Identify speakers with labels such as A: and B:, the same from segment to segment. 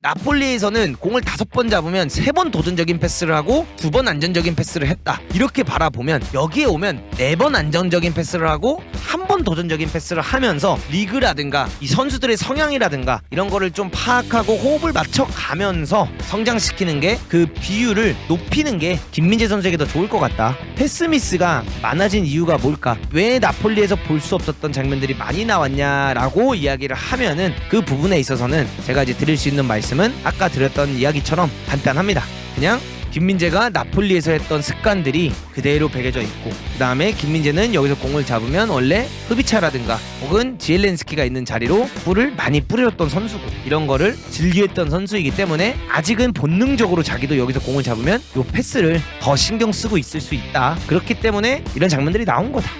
A: 나폴리에서는 공을 다섯 번 잡으면 세 번 도전적인 패스를 하고 두 번 안전적인 패스를 했다. 이렇게 바라보면 여기에 오면 네 번 안정적인 패스를 하고 한 번 도전적인 패스를 하면서 리그라든가 이 선수들의 성향이라든가 이런 거를 좀 파악하고 호흡을 맞춰 가면서 성장시키는 게 그 비율을 높이는 게 김민재 선수에게 더 좋을 것 같다. 패스 미스가 많아진 이유가 뭘까? 왜 나폴리에서 볼 수 없었던 장면들이 많이 나왔냐라고 이야기를 하면은 그 부분에 있어서는 제가 이제 드릴 수 있는 말씀 은 아까 드렸던 이야기처럼 간단합니다. 그냥 김민재가 나폴리에서 했던 습관들이 그대로 배겨져 있고 그 다음에 김민재는 여기서 공을 잡으면 원래 흐비차라든가 혹은 지엘렌스키가 있는 자리로 불을 많이 뿌렸던 선수고 이런 거를 즐겨했던 선수이기 때문에 아직은 본능적으로 자기도 여기서 공을 잡으면 요 패스를 더 신경 쓰고 있을 수 있다. 그렇기 때문에 이런 장면들이 나온 거다.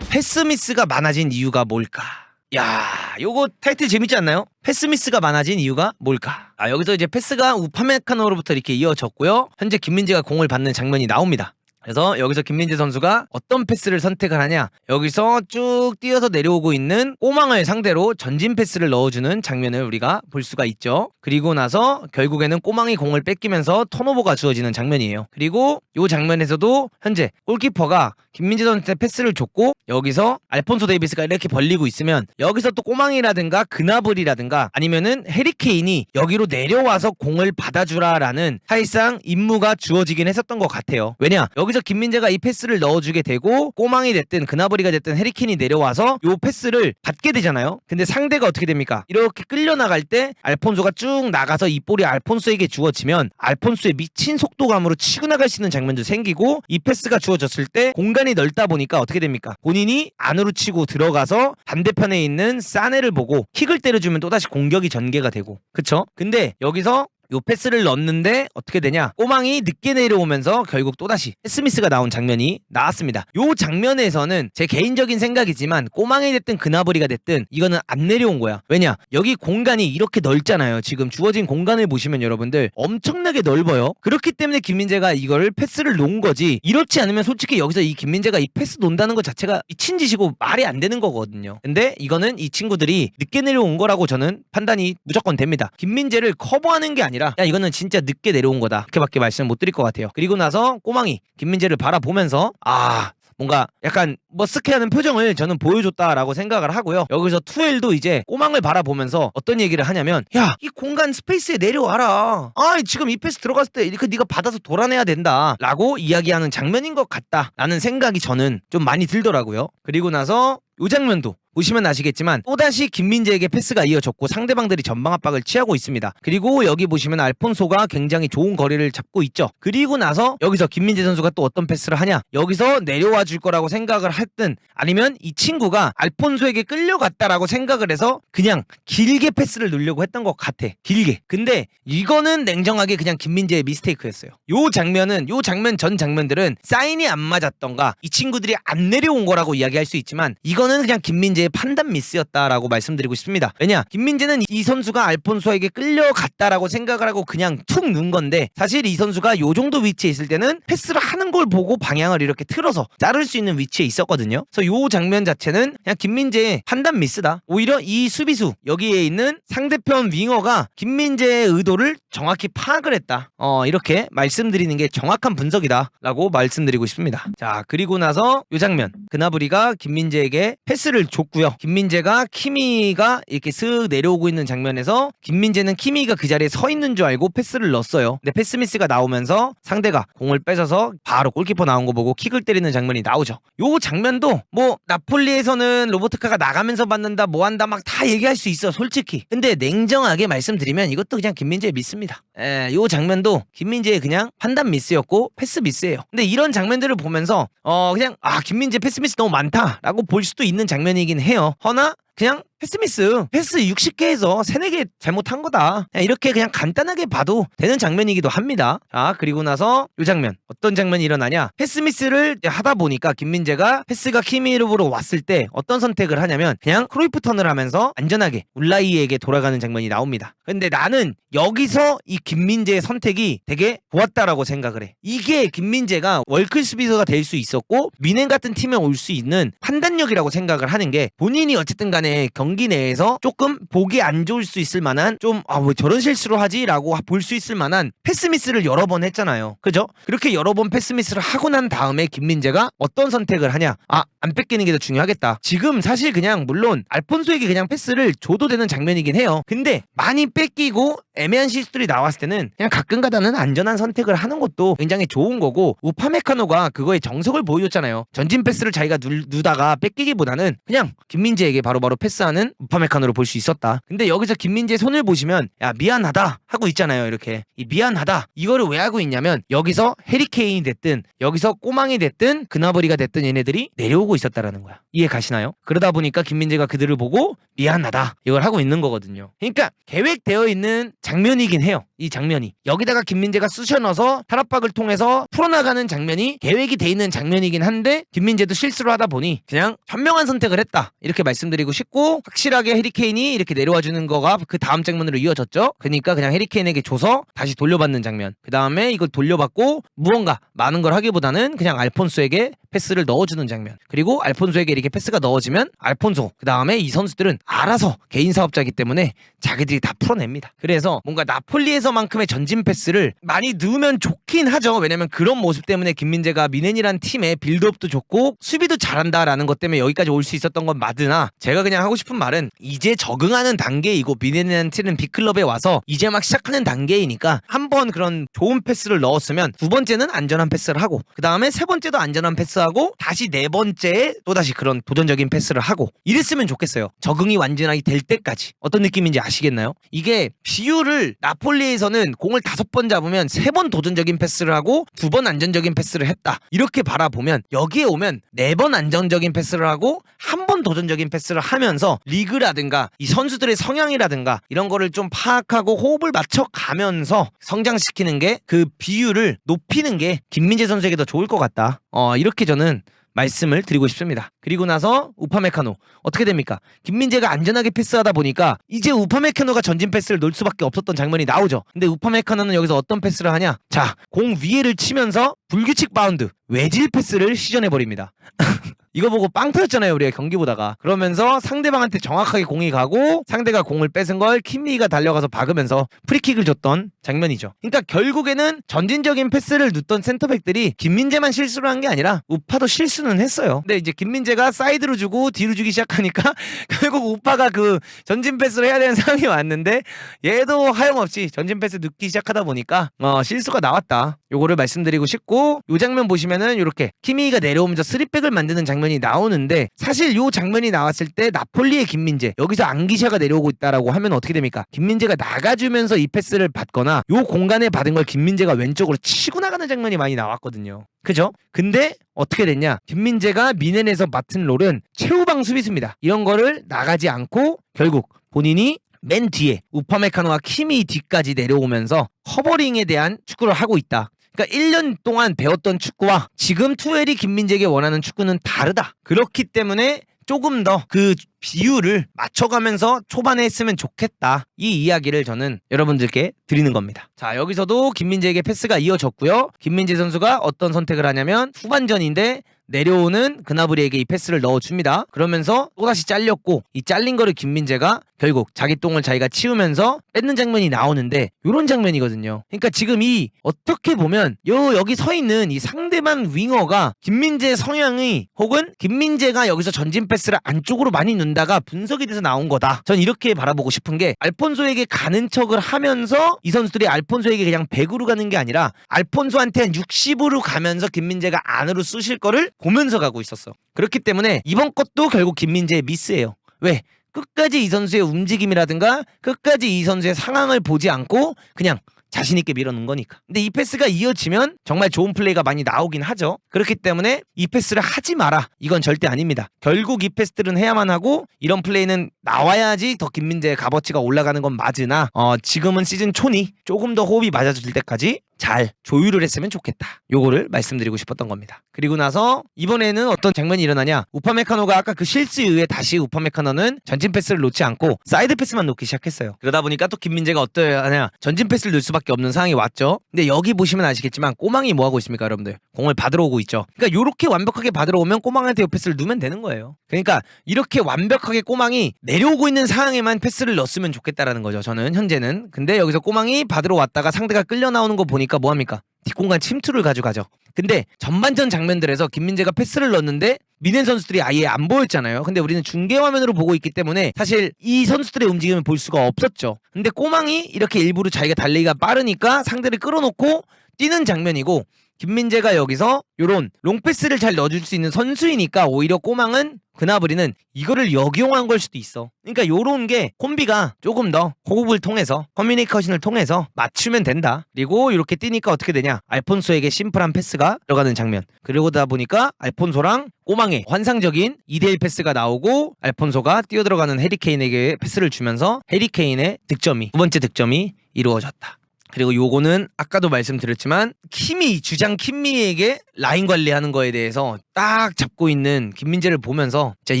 A: 패스 미스가 많아진 이유가 뭘까 야, 요거 타이틀 재밌지 않나요? 패스 미스가 많아진 이유가 뭘까? 아, 여기서 이제 패스가 우파메카노로부터 이렇게 이어졌고요. 현재 김민재가 공을 받는 장면이 나옵니다. 그래서 여기서 김민재 선수가 어떤 패스를 선택을 하냐? 여기서 쭉 뛰어서 내려오고 있는 꼬망을 상대로 전진 패스를 넣어주는 장면을 우리가 볼 수가 있죠. 그리고 나서 결국에는 꼬망이 공을 뺏기면서 턴오버가 주어지는 장면이에요. 그리고 이 장면에서도 현재 골키퍼가 김민재 선수한테 패스를 줬고 여기서 알폰소 데이비스가 이렇게 벌리고 있으면 여기서 또 꼬망이라든가 그나블이라든가 아니면은 해리케인이 여기로 내려와서 공을 받아주라라는 사실상 임무가 주어지긴 했었던 것 같아요. 왜냐? 여기 서 김민재가 이 패스를 넣어주게 되고 꼬망이 됐든 그나버리가 됐든 해리킨이 내려와서 요 패스를 받게 되잖아요. 근데 상대가 어떻게 됩니까? 이렇게 끌려 나갈 때 알폰소가 쭉 나가서 이 볼이 알폰소에게 주어지면 알폰소의 미친 속도감으로 치고 나갈 수 있는 장면도 생기고 이 패스가 주어졌을 때 공간이 넓다 보니까 어떻게 됩니까? 본인이 안으로 치고 들어가서 반대편에 있는 사네를 보고 킥을 때려주면 또다시 공격이 전개가 되고 그쵸? 근데 여기서 요 패스를 넣는데 어떻게 되냐? 꼬망이 늦게 내려오면서 결국 또다시 스미스가 나온 장면이 나왔습니다. 요 장면에서는 제 개인적인 생각이지만 꼬망이 됐든 그나버리가 됐든 이거는 안 내려온 거야. 왜냐? 여기 공간이 이렇게 넓잖아요. 지금 주어진 공간을 보시면 여러분들 엄청나게 넓어요. 그렇기 때문에 김민재가 이거를 패스를 놓은 거지. 이렇지 않으면 솔직히 여기서 이 김민재가 이 패스 논다는 것 자체가 미친 짓이고 말이 안 되는 거거든요. 근데 이거는 이 친구들이 늦게 내려온 거라고 저는 판단이 무조건 됩니다. 김민재를 커버하는 게 아니라 야 이거는 진짜 늦게 내려온 거다. 그렇게밖에 말씀 못 드릴 것 같아요. 그리고 나서 꼬망이 김민재를 바라보면서 아 뭔가 약간 머쓱해하는 표정을 저는 보여줬다라고 생각을 하고요. 여기서 투엘도 이제 꼬망을 바라보면서 어떤 얘기를 하냐면 야 이 공간 스페이스에 내려와라. 아 지금 이 패스 들어갔을 때 이렇게 네가 받아서 돌아내야 된다라고 이야기하는 장면인 것 같다라는 생각이 저는 좀 많이 들더라고요. 그리고 나서 요 장면도 보시면 아시겠지만 또다시 김민재에게 패스가 이어졌고 상대방들이 전방 압박을 취하고 있습니다. 그리고 여기 보시면 알폰소가 굉장히 좋은 거리를 잡고 있죠. 그리고 나서 여기서 김민재 선수가 또 어떤 패스를 하냐? 여기서 내려와 줄 거라고 생각을 했든 아니면 이 친구가 알폰소에게 끌려갔다라고 생각을 해서 그냥 길게 패스를 넣으려고 했던 것 같아. 길게. 근데 이거는 냉정하게 그냥 김민재의 미스테이크였어요. 요 장면은 요 장면 전 장면들은 사인이 안 맞았던가 이 친구들이 안 내려온 거라고 이야기할 수 있지만 이거는 그냥 김민재 의 판단 미스였다라고 말씀드리고 싶습니다. 왜냐? 김민재는 이 선수가 알폰소에게 끌려갔다라고 생각을 하고 그냥 툭 넣은 건데 사실 이 선수가 요 정도 위치에 있을 때는 패스를 하는 걸 보고 방향을 이렇게 틀어서 자를 수 있는 위치에 있었거든요. 그래서 요 장면 자체는 그냥 김민재의 판단 미스다. 오히려 이 수비수 여기에 있는 상대편 윙어가 김민재의 의도를 정확히 파악을 했다. 어 이렇게 말씀드리는 게 정확한 분석이다라고 말씀드리고 싶습니다. 자 그리고 나서 요 장면 그나브리가 김민재에게 패스를 줬 고요. 김민재가 키미가 이렇게 슥 내려오고 있는 장면에서 김민재는 키미가 그 자리에 서 있는 줄 알고 패스를 넣었어요. 근데 패스 미스가 나오면서 상대가 공을 뺏어서 바로 골키퍼 나온 거 보고 킥을 때리는 장면이 나오죠. 요 장면도 뭐 나폴리에서는 로보트카가 나가면서 받는다 뭐 한다 막 다 얘기할 수 있어 솔직히. 근데 냉정하게 말씀드리면 이것도 그냥 김민재의 미스입니다. 예, 요 장면도 김민재의 그냥 판단 미스였고 패스 미스예요. 근데 이런 장면들을 보면서 어 그냥 아 김민재 패스 미스 너무 많다라고 볼 수도 있는 장면이긴 해요. 허나 그냥 패스 미스 패스 60개에서 3, 4개 잘못한 거다. 이렇게 그냥 간단하게 봐도 되는 장면이기도 합니다. 자 그리고 나서 이 장면. 어떤 장면이 일어나냐? 패스 미스를 이제 하다 보니까 김민재가 패스가 키미르브로 왔을 때 어떤 선택을 하냐면 그냥 크로이프 턴을 하면서 안전하게 울라이에게 돌아가는 장면이 나옵니다. 근데 나는 여기서 이 김민재의 선택이 되게 좋았다라고 생각을 해. 이게 김민재가 월클 수비수가 될 수 있었고 미넨 같은 팀에 올 수 있는 판단력이라고 생각을 하는 게 본인이 어쨌든 간에 경 경기 내에서 조금 보기 안 좋을 수 있을 만한 좀 아 왜 저런 실수를 하지라고 볼 수 있을 만한 패스 미스를 여러 번 했잖아요. 그죠? 그렇게 여러 번 패스 미스를 하고 난 다음에 김민재가 어떤 선택을 하냐? 아 안 뺏기는 게 더 중요하겠다. 지금 사실 그냥 물론 알폰소에게 그냥 패스를 줘도 되는 장면이긴 해요. 근데 많이 뺏기고 애매한 실수들이 나왔을 때는 그냥 가끔가다는 안전한 선택을 하는 것도 굉장히 좋은 거고 우파메카노가 그거에 정석을 보여줬잖아요. 전진 패스를 자기가 누, 누다가 뺏기기보다는 그냥 김민재에게 바로바로 패스하는 우파메카노를 볼수 있었다. 근데 여기서 김민재의 손을 보시면 야 미안하다 하고 있잖아요. 이렇게 이 미안하다 이거를 왜 하고 있냐면 여기서 해리케인이 됐든 여기서 꼬망이 됐든 그나버리가 됐든 얘네들이 내려오고 있었다라는 거야. 이해 가시나요? 그러다 보니까 김민재가 그들을 보고 미안하다 이걸 하고 있는 거거든요. 그러니까 계획되어 있는 장면이긴 해요. 이 장면이 여기다가 김민재가 쑤셔 넣어서 탈압박을 통해서 풀어나가는 장면이 계획이 돼 있는 장면이긴 한데 김민재도 실수를 하다 보니 그냥 현명한 선택을 했다 이렇게 말씀드리고 싶고 확실하게 해리케인이 이렇게 내려와 주는 거가 그 다음 장면으로 이어졌죠. 그러니까 그냥 해리케인에게 줘서 다시 돌려받는 장면. 그 다음에 이걸 돌려받고 무언가 많은 걸 하기보다는 그냥 알폰소에게 패스를 넣어주는 장면. 그리고 알폰소에게 이렇게 패스가 넣어지면 알폰소 그 다음에 이 선수들은 알아서 개인 사업자이기 때문에 자기들이 다 풀어냅니다. 그래서 뭔가 나폴리에서만큼의 전진 패스를 많이 넣으면 좋긴 하죠. 왜냐면 그런 모습 때문에 김민재가 미넨이란 팀의 빌드업도 좋고 수비도 잘한다라는 것 때문에 여기까지 올 수 있었던 건 맞으나 제가 그냥 하고 싶은 말은 이제 적응하는 단계이고 미넨이라는 팀은 빅클럽에 와서 이제 막 시작하는 단계이니까 한 번 그런 좋은 패스를 넣었으면 두 번째는 안전한 패스를 하고 그 다음에 세 번째도 안전한 패스 하고 다시 네 번째에 또다시 그런 도전적인 패스를 하고 이랬으면 좋겠어요. 적응이 완전하게 될 때까지 어떤 느낌인지 아시겠나요? 이게 비율을 나폴리에서는 공을 다섯 번 잡으면 세 번 도전적인 패스를 하고 두 번 안전적인 패스를 했다. 이렇게 바라보면 여기에 오면 네 번 안정적인 패스를 하고 한 번 도전적인 패스를 하면서 리그라든가 이 선수들의 성향이라든가 이런 거를 좀 파악하고 호흡을 맞춰 가면서 성장시키는 게 그 비율을 높이는 게 김민재 선수에게 더 좋을 것 같다. 어, 이렇게 저는 말씀을 드리고 싶습니다. 그리고 나서 우파메카노 어떻게 됩니까? 김민재가 안전하게 패스하다 보니까 이제 우파메카노가 전진 패스를 놓을 수밖에 없었던 장면이 나오죠. 근데 우파메카노는 여기서 어떤 패스를 하냐? 자, 공 위에를 치면서 불규칙 바운드 외질 패스를 시전해 버립니다. 이거 보고 빵 터졌잖아요 우리가 경기 보다가. 그러면서 상대방한테 정확하게 공이 가고 상대가 공을 뺏은 걸 킴미가 달려가서 박으면서 프리킥을 줬던 장면이죠. 그러니까 결국에는 전진적인 패스를 넣던 센터백들이 김민재만 실수를 한 게 아니라 우파도 실수는 했어요. 근데 이제 김민재가 사이드로 주고 뒤로 주기 시작하니까 결국 우파가 그 전진 패스를 해야 되는 상황이 왔는데 얘도 하염없이 전진 패스 넣기 시작하다 보니까 어, 실수가 나왔다. 요거를 말씀드리고 싶고 요 장면 보시면은 이렇게 키미가 내려오면서 스리백을 만드는 장면 이 나오는데 사실 요 장면이 나왔을 때 나폴리의 김민재 여기서 안기샤가 내려오고 있다라고 하면 어떻게 됩니까? 김민재가 나가주면서 이 패스를 받거나 요 공간에 받은 걸 김민재가 왼쪽으로 치고 나가는 장면이 많이 나왔거든요. 그죠? 근데 어떻게 됐냐? 김민재가 미넨에서 맡은 롤은 최후방 수비수입니다. 이런 거를 나가지 않고 결국 본인이 맨 뒤에 우파메카노와 키미 뒤까지 내려오면서 커버링에 대한 축구를 하고 있다. 그러니까 1년 동안 배웠던 축구와 지금 투엘이 김민재에게 원하는 축구는 다르다. 그렇기 때문에 조금 더 그 비율을 맞춰가면서 초반에 했으면 좋겠다. 이 이야기를 저는 여러분들께 드리는 겁니다. 자, 여기서도 김민재에게 패스가 이어졌고요. 김민재 선수가 어떤 선택을 하냐면 후반전인데 내려오는 그나브리에게 이 패스를 넣어줍니다. 그러면서 또다시 잘렸고 이 잘린 거를 김민재가 결국 자기 똥을 자기가 치우면서 뺏는 장면이 나오는데 이런 장면이거든요. 그러니까 지금 이 어떻게 보면 요 여기 서 있는 이 상대방 윙어가 김민재 성향이 혹은 김민재가 여기서 전진 패스를 안쪽으로 많이 넣다가 분석이 돼서 나온 거다. 전 이렇게 바라보고 싶은 게 알폰소에게 가는 척을 하면서 이 선수들이 알폰소에게 그냥 100으로 가는 게 아니라 알폰소한테 한 60으로 가면서 김민재가 안으로 쑤실 거를 보면서 가고 있었어. 그렇기 때문에 이번 것도 결국 김민재의 미스예요. 왜? 끝까지 이 선수의 움직임이라든가 끝까지 이 선수의 상황을 보지 않고 그냥 자신 있게 밀어넣은 거니까. 근데 이 패스가 이어지면 정말 좋은 플레이가 많이 나오긴 하죠. 그렇기 때문에 이 패스를 하지 마라. 이건 절대 아닙니다. 결국 이 패스들은 해야만 하고 이런 플레이는 나와야지 더 김민재의 값어치가 올라가는 건 맞으나 어, 지금은 시즌 초니 조금 더 호흡이 맞아질 때까지 잘 조율을 했으면 좋겠다. 요거를 말씀드리고 싶었던 겁니다. 그리고 나서 이번에는 어떤 장면이 일어나냐? 우파메카노가 아까 그 실수 이후에 다시 우파메카노는 전진 패스를 놓지 않고 사이드 패스만 놓기 시작했어요. 그러다 보니까 또 김민재가 어떠해야 하냐? 전진 패스를 넣을 수밖에 없는 상황이 왔죠. 근데 여기 보시면 아시겠지만 꼬망이 뭐 하고 있습니까, 여러분들? 공을 받으러 오고 있죠. 그러니까 요렇게 완벽하게 받으러 오면 꼬망한테 요 패스를 넣으면 되는 거예요. 그러니까 이렇게 완벽하게 꼬망이 내려오고 있는 상황에만 패스를 넣었으면 좋겠다라는 거죠. 저는 현재는. 근데 여기서 꼬망이 받으러 왔다가 상대가 끌려 나오는 거 보니까 뭐 합니까? 뒷공간 침투를 가져가죠. 근데 전반전 장면들에서 김민재가 패스를 넣었는데 미넨 선수들이 아예 안 보였잖아요. 근데 우리는 중계 화면으로 보고 있기 때문에 사실 이 선수들의 움직임을 볼 수가 없었죠. 근데 꼬망이 이렇게 일부러 자기가 달리기가 빠르니까 상대를 끌어놓고 뛰는 장면이고 김민재가 여기서 요런 롱패스를 잘 넣어줄 수 있는 선수이니까 오히려 꼬망은 그나브리는 이거를 역용한 걸 수도 있어. 그러니까 요런 게 콤비가 조금 더 호흡을 통해서 커뮤니케이션을 통해서 맞추면 된다. 그리고 이렇게 뛰니까 어떻게 되냐? 알폰소에게 심플한 패스가 들어가는 장면. 그러다 보니까 알폰소랑 꼬망의 환상적인 2대1 패스가 나오고 알폰소가 뛰어들어가는 해리케인에게 패스를 주면서 해리케인의 득점이 두 번째 득점이 이루어졌다. 그리고 요거는 아까도 말씀드렸지만 키미 주장 킴미에게 라인 관리하는 거에 대해서 딱 잡고 있는 김민재를 보면서 진짜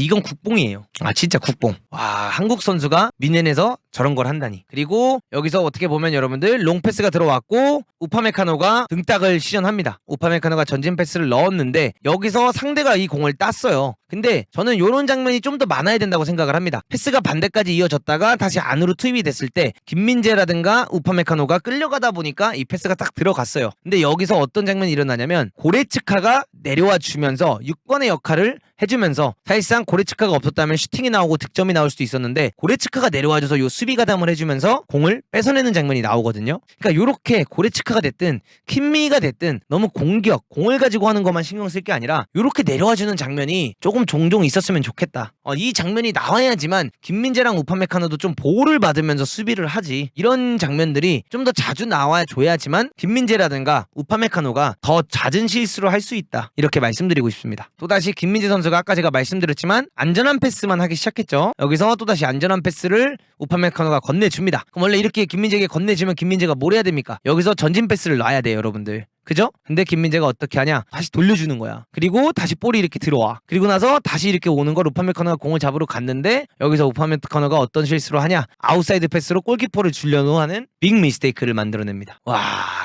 A: 이건 국뽕이에요. 아 진짜 국뽕. 와 한국 선수가 미넨에서 저런 걸 한다니. 그리고 여기서 어떻게 보면 여러분들 롱패스가 들어왔고 우파메카노가 등딱을 시전합니다. 우파메카노가 전진 패스를 넣었는데 여기서 상대가 이 공을 땄어요. 근데 저는 요런 장면이 좀 더 많아야 된다고 생각을 합니다. 패스가 반대까지 이어졌다가 다시 안으로 투입이 됐을 때 김민재라든가 우파메카노가 끌려가다 보니까 이 패스가 딱 들어갔어요. 근데 여기서 어떤 장면이 일어나냐면 고레츠카가 내려와 주면서 6번의 역할을 해주면서 사실상 고레츠카가 없었다면 슈팅이 나오고 득점이 나올 수도 있었는데 고레츠카가 내려와줘서 요 수비 가담을 해주면서 공을 뺏어내는 장면이 나오거든요. 그러니까 요렇게 고레츠카가 됐든 킴미가 됐든 너무 공격 공을 가지고 하는 것만 신경 쓸 게 아니라 요렇게 내려와주는 장면이 조금 종종 있었으면 좋겠다. 어, 이 장면이 나와야지만 김민재랑 우파메카노도 좀 보호를 받으면서 수비를 하지. 이런 장면들이 좀 더 자주 나와 줘야지만 김민재라든가 우파메카노가 더 잦은 실수를 할 수 있다. 이렇게 말씀드리고 싶습니다. 또다시 김민재 선수 가 아까 제가 말씀드렸지만 안전한 패스만 하기 시작했죠. 여기서 또다시 안전한 패스를 우파메카노가 건네줍니다. 그럼 원래 이렇게 김민재에게 건네주면 김민재가 뭘 해야 됩니까? 여기서 전진 패스를 놔야 돼요, 여러분들. 그죠? 근데 김민재가 어떻게 하냐? 다시 돌려주는 거야. 그리고 다시 볼이 이렇게 들어와. 그리고 나서 다시 이렇게 오는 걸 우파메카노가 공을 잡으러 갔는데 여기서 우파메카노가 어떤 실수로 하냐? 아웃사이드 패스로 골키퍼를 줄려고 하는 빅 미스테이크를 만들어냅니다. 와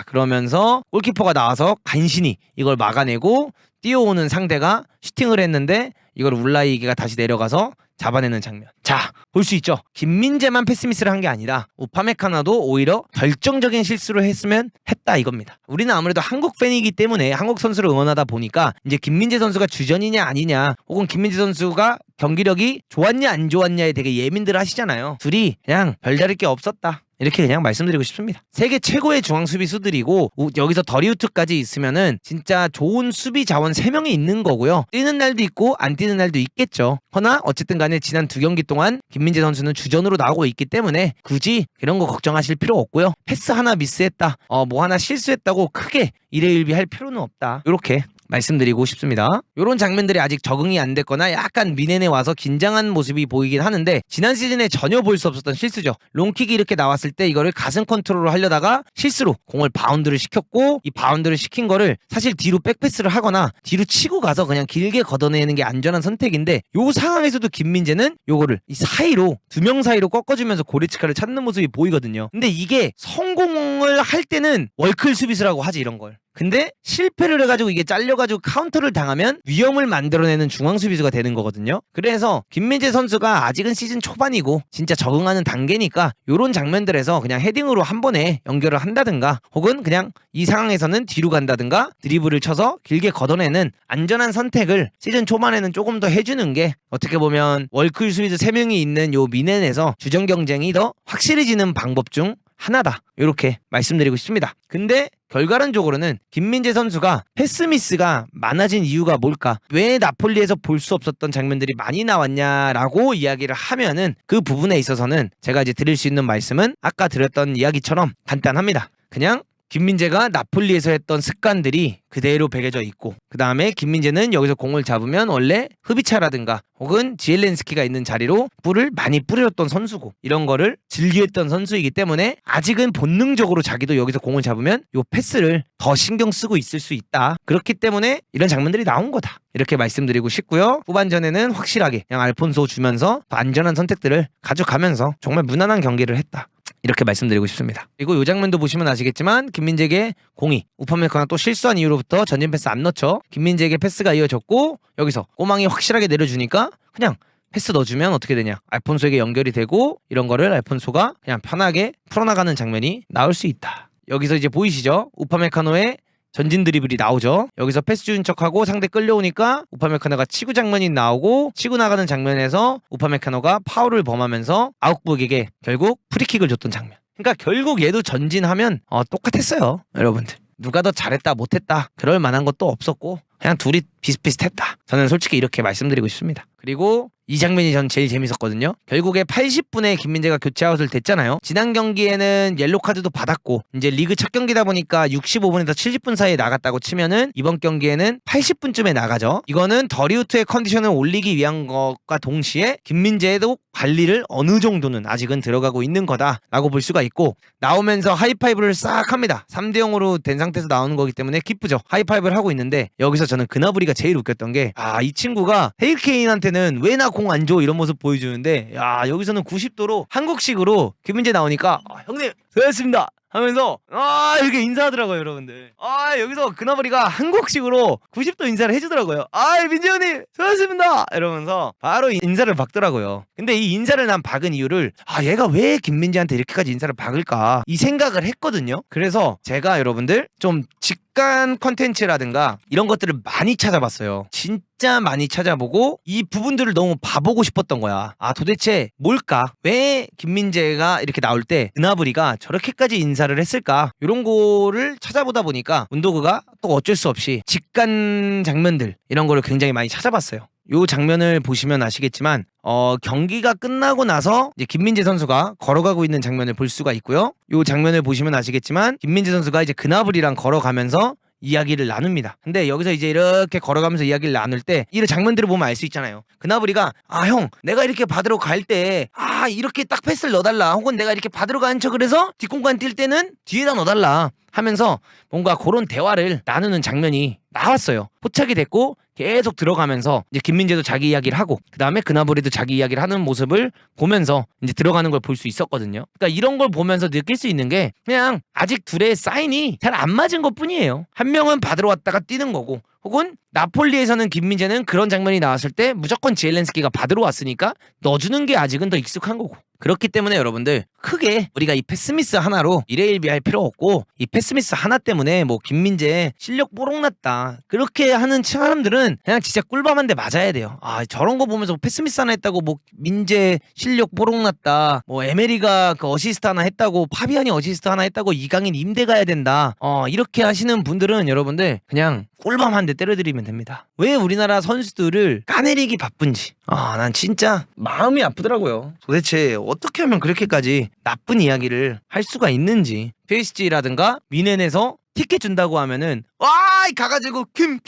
A: 그러면서 골키퍼가 나와서 간신히 이걸 막아내고 뛰어오는 상대가 슈팅을 했는데 이걸 울라이게가 다시 내려가서 잡아내는 장면. 자, 볼 수 있죠. 김민재만 패스미스를 한 게 아니라 우파메카나도 오히려 결정적인 실수를 했으면 했다 이겁니다. 우리는 아무래도 한국 팬이기 때문에 한국 선수를 응원하다 보니까 이제 김민재 선수가 주전이냐 아니냐 혹은 김민재 선수가 경기력이 좋았냐 안 좋았냐에 되게 예민들 하시잖아요. 둘이 그냥 별다를 게 없었다. 이렇게 그냥 말씀드리고 싶습니다. 세계 최고의 중앙 수비수들이고 우- 여기서 더리우트까지 있으면은 진짜 좋은 수비 자원 3명이 있는 거고요. 뛰는 날도 있고 안 뛰는 날도 있겠죠. 허나 어쨌든 간에 지난 두 경기 동안 김민재 선수는 주전으로 나오고 있기 때문에 굳이 그런 거 걱정하실 필요 없고요. 패스 하나 미스했다. 어 뭐 하나 실수했다고 크게 일회일비 할 필요는 없다. 이렇게 말씀드리고 싶습니다. 이런 장면들이 아직 적응이 안 됐거나 약간 미넨에 와서 긴장한 모습이 보이긴 하는데 지난 시즌에 전혀 볼 수 없었던 실수죠. 롱킥이 이렇게 나왔을 때 이거를 가슴 컨트롤을 하려다가 실수로 공을 바운드를 시켰고 이 바운드를 시킨 거를 사실 뒤로 백패스를 하거나 뒤로 치고 가서 그냥 길게 걷어내는 게 안전한 선택인데 요 상황에서도 김민재는 요거를 이 사이로 두 명 사이로 꺾어주면서 고리치카를 찾는 모습이 보이거든요. 근데 이게 성공을 할 때는 월클 수비수라고 하지 이런 걸. 근데 실패를 해가지고 이게 잘려가지고 카운터를 당하면 위험을 만들어내는 중앙 수비수가 되는 거거든요. 그래서 김민재 선수가 아직은 시즌 초반이고 진짜 적응하는 단계니까 요런 장면들에서 그냥 헤딩으로 한 번에 연결을 한다든가 혹은 그냥 이 상황에서는 뒤로 간다든가 드리블을 쳐서 길게 걷어내는 안전한 선택을 시즌 초반에는 조금 더 해주는 게 어떻게 보면 월클 수비수 3명이 있는 요 미넨에서 주전 경쟁이 더 확실해지는 방법 중 하나다. 이렇게 말씀드리고 싶습니다. 근데 결과론적으로는 김민재 선수가 패스미스가 많아진 이유가 뭘까? 왜 나폴리에서 볼 수 없었던 장면들이 많이 나왔냐라고 이야기를 하면은 그 부분에 있어서는 제가 이제 드릴 수 있는 말씀은 아까 드렸던 이야기처럼 간단합니다. 그냥 김민재가 나폴리에서 했던 습관들이 그대로 베겨져 있고 그 다음에 김민재는 여기서 공을 잡으면 원래 흐비차라든가 혹은 지엘렌스키가 있는 자리로 뿔을 많이 뿌려줬던 선수고 이런 거를 즐겨했던 선수이기 때문에 아직은 본능적으로 자기도 여기서 공을 잡으면 요 패스를 더 신경 쓰고 있을 수 있다. 그렇기 때문에 이런 장면들이 나온 거다. 이렇게 말씀드리고 싶고요. 후반전에는 확실하게 그냥 알폰소 주면서 더 안전한 선택들을 가져가면서 정말 무난한 경기를 했다. 이렇게 말씀드리고 싶습니다. 그리고 이 장면도 보시면 아시겠지만 김민재에게 공이 우파메카가 또 실수한 이후로 부터 전진 패스 안 넣죠. 김민재에게 패스가 이어졌고 여기서 꼬망이 확실하게 내려주니까 그냥 패스 넣어주면 어떻게 되냐 알폰소에게 연결이 되고 이런 거를 알폰소가 그냥 편하게 풀어나가는 장면이 나올 수 있다. 여기서 이제 보이시죠? 우파메카노의 전진 드리블이 나오죠. 여기서 패스 주는 척하고 상대 끌려오니까 우파메카노가 치구 장면이 나오고 치고 나가는 장면에서 우파메카노가 파울을 범하면서 아웃북에게 결국 프리킥을 줬던 장면. 그러니까 결국 얘도 전진하면 어, 똑같았어요, 여러분들. 누가 더 잘했다 못했다 그럴 만한 것도 없었고 그냥 둘이 비슷비슷했다. 저는 솔직히 이렇게 말씀드리고 싶습니다. 그리고 이 장면이 전 제일 재밌었거든요. 결국에 80분에 김민재가 교체 아웃을 됐잖아요. 지난 경기에는 옐로 카드도 받았고 이제 리그 첫 경기다 보니까 65분에서 70분 사이에 나갔다고 치면은 이번 경기에는 80분쯤에 나가죠. 이거는 더리우트의 컨디션을 올리기 위한 것과 동시에 김민재도 관리를 어느 정도는 아직은 들어가고 있는 거다라고 볼 수가 있고 나오면서 하이파이브를 싹 합니다. 3대 0으로 된 상태에서 나오는 거기 때문에 기쁘죠. 하이파이브를 하고 있는데 여기서 저는 그나브리가 제일 웃겼던 게 아 이 친구가 헤이케인한테는 왜 나 공 안 줘 이런 모습 보여주는데 야 여기서는 90도로 한국식으로 김민재 나오니까 아, 형님 수고했습니다. 하면서 아 이렇게 인사하더라고요 여러분들. 아 여기서 그나버리가 한국식으로 90도 인사를 해주더라고요. 아 민재 형님 수고하셨습니다. 이러면서 바로 인사를 박더라고요. 근데 이 인사를 난 박은 이유를 아 얘가 왜 김민재한테 이렇게까지 인사를 박을까? 이 생각을 했거든요. 그래서 제가 여러분들 좀 직 관 컨텐츠라든가 이런 것들을 많이 찾아봤어요. 진짜 많이 찾아보고 이 부분들을 너무 봐보고 싶었던 거야. 아 도대체 뭘까? 왜 김민재가 이렇게 나올 때 은하부리가 저렇게까지 인사를 했을까? 이런 거를 찾아보다 보니까 운도그가 또 어쩔 수 없이 직관 장면들 이런 거를 굉장히 많이 찾아봤어요 요 장면을 보시면 아시겠지만 어 경기가 끝나고 나서 이제 김민재 선수가 걸어가고 있는 장면을 볼 수가 있고요. 요 장면을 보시면 아시겠지만 김민재 선수가 이제 그나블이랑 걸어가면서 이야기를 나눕니다. 근데 여기서 이제 이렇게 걸어가면서 이야기를 나눌 때 이런 장면들을 보면 알 수 있잖아요. 그나브리가 아 형 내가 이렇게 받으러 갈 때 아 이렇게 딱 패스를 넣어달라 혹은 내가 이렇게 받으러 가는 척을 해서 뒷공간 뛸 때는 뒤에다 넣어달라 하면서 뭔가 그런 대화를 나누는 장면이 나왔어요. 포착이 됐고 계속 들어가면서 이제 김민재도 자기 이야기를 하고 그 다음에 그나브리도 자기 이야기를 하는 모습을 보면서 이제 들어가는 걸 볼 수 있었거든요. 그러니까 이런 걸 보면서 느낄 수 있는 게 그냥 아직 둘의 사인이 잘 안 맞은 것 뿐이에요. 한 명은 받으러 왔다가 뛰는 거고 혹은 나폴리에서는 김민재는 그런 장면이 나왔을 때 무조건 지엘렌스키가 받으러 왔으니까 넣어주는 게 아직은 더 익숙한 거고 그렇기 때문에 여러분들 크게 우리가 이 패스미스 하나로 이레일비할 필요 없고 이 패스미스 하나 때문에 뭐 김민재 실력 뽀록났다 그렇게 하는 사람들은 그냥 진짜 꿀밤한데 맞아야 돼요. 아 저런 거 보면서 패스미스 하나 했다고 뭐 민재 실력 뽀록났다 뭐 에메리가 그 어시스트 하나 했다고 파비안이 어시스트 하나 했다고 이강인 임대 가야 된다. 어 이렇게 하시는 분들은 여러분들 그냥 꿀밤 한대 때려드리면 됩니다. 왜 우리나라 선수들을 까내리기 바쁜지. 아 난 진짜 마음이 아프더라고요. 도대체 어떻게 하면 그렇게까지 나쁜 이야기를 할 수가 있는지. PSG라든가 미넨에서 티켓 준다고 하면은 와 가가지고 김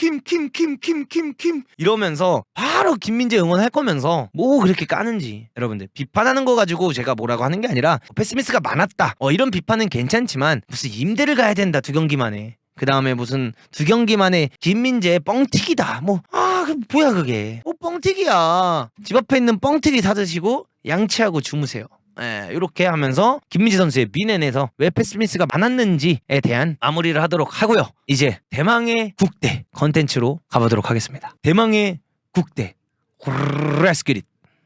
A: 이러면서 바로 김민재 응원할 거면서 뭐 그렇게 까는지. 여러분들 비판하는 거 가지고 제가 뭐라고 하는 게 아니라 패스미스가 많았다. 어 이런 비판은 괜찮지만 무슨 임대를 가야 된다 두 경기만에. 그 다음에 무슨 두 경기만에 김민재 뻥튀기다. 뭐아 그 뭐야 그게. 뭐 뻥튀기야. 집 앞에 있는 뻥튀기 사드시고 양치하고 주무세요 예, 이렇게 하면서 김민재 선수의 미넨에서 왜 패스미스가 많았는지에 대한 마무리를 하도록 하고요. 이제 대망의 국대 컨텐츠로 가보도록 하겠습니다. 대망의 국대. 레스키릿